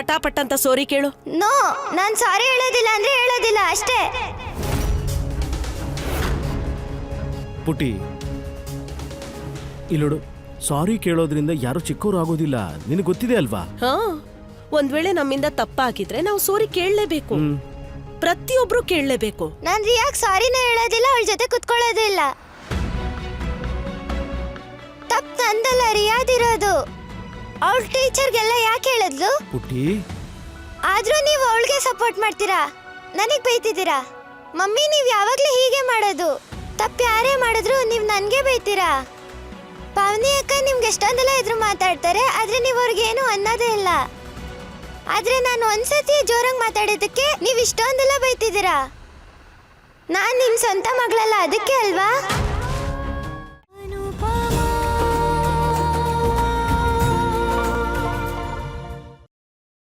ಪಟಾ ಪಟ್ ಅಂತ ಸೋರಿ ಕೇಳು. ನೋ ನಾನ್ ಸಾರಿ ಹೇಳೋದಿಲ್ಲ ಅಂದ್ರೆ ಹೇಳೋದಿಲ್ಲ ಅಷ್ಟೇ. ಪುಟಿ ಇಲ್ಲೋಡು ಸಾರಿ ಕೇಳೋದ್ರಿಂದ ಯಾರು ಚಿಕ್ಕವರು ಆಗೋದಿಲ್ಲ. ನಿನಗೆ ಗೊತ್ತಿದೆ ಅಲ್ವಾ? ಹಾ ಒಂದ್ ವೇಳೆ ನಮ್ಮಿಂದ ತಪ್ಪಾಗಿದ್ರೆ ನಾವು ಸೋರಿ ಕೇಳಲೇಬೇಕು. ಹ್ಮ್. ಪ್ರತಿಯೊಬ್ರು ಕೇಳಲೇಬೇಕು. ನಾನ್ ರಿಯಾಕ್ ಸಾರಿನೇ ಹೇಳೋದಿಲ್ಲ ಅವಳ ಜೊತೆ ಕುತ್ಕೊಳ್ಳೋದಿಲ್ಲ. ತಪ್ಪು ನಂದಲ್ಲ ರಿಯಾದಿರೋದು ಅವಳ ಟೀಚರ್ಗೆಲ್ಲ ಯಾಕೆ ಹೇಳಿದ್ಲು? ಪುಟ್ಟಿ. ಆದ್ರೂ ನೀವು ಅವಳಿಗೆ ಸಪೋರ್ಟ್ ಮಾಡ್ತೀರಾ? ನನಗೆ ಬೈತಿದ್ದೀರಾ? ಮಮ್ಮಿ ನೀವ್ ಯಾವಾಗ್ಲೂ ಹೀಗೆ ಮಾಡೋದು. ತಪ್ಪು ಯಾರೇ ಮಾಡಿದ್ರು ನೀವ್ ನನಗೆ ಬೈತೀರಾ? ಪಾವನಿ ಅಕ್ಕ ನಿಮ್ಗೆ ಎಷ್ಟೊಂದೆಲ್ಲ ಎದುರು ಮಾತಾಡ್ತಾರೆ ಆದ್ರೆ ನೀವು ಅವ್ರಿಗೆ ಏನು ಅನ್ನೋದೇ ಇಲ್ಲ. ಆದ್ರೆ ನಾನು ಒಂದ್ಸತಿ ಜೋರಾಗಿ ಮಾತಾಡೋದಕ್ಕೆ ನೀವ್ ಇಷ್ಟೊಂದೆಲ್ಲ ಬೈತಿದ್ದೀರಾ? ನಾನು ನಿಮ್ಮ ಸ್ವಂತ ಮಗಳಲ್ಲ ಅದಕ್ಕೆ ಅಲ್ವಾ?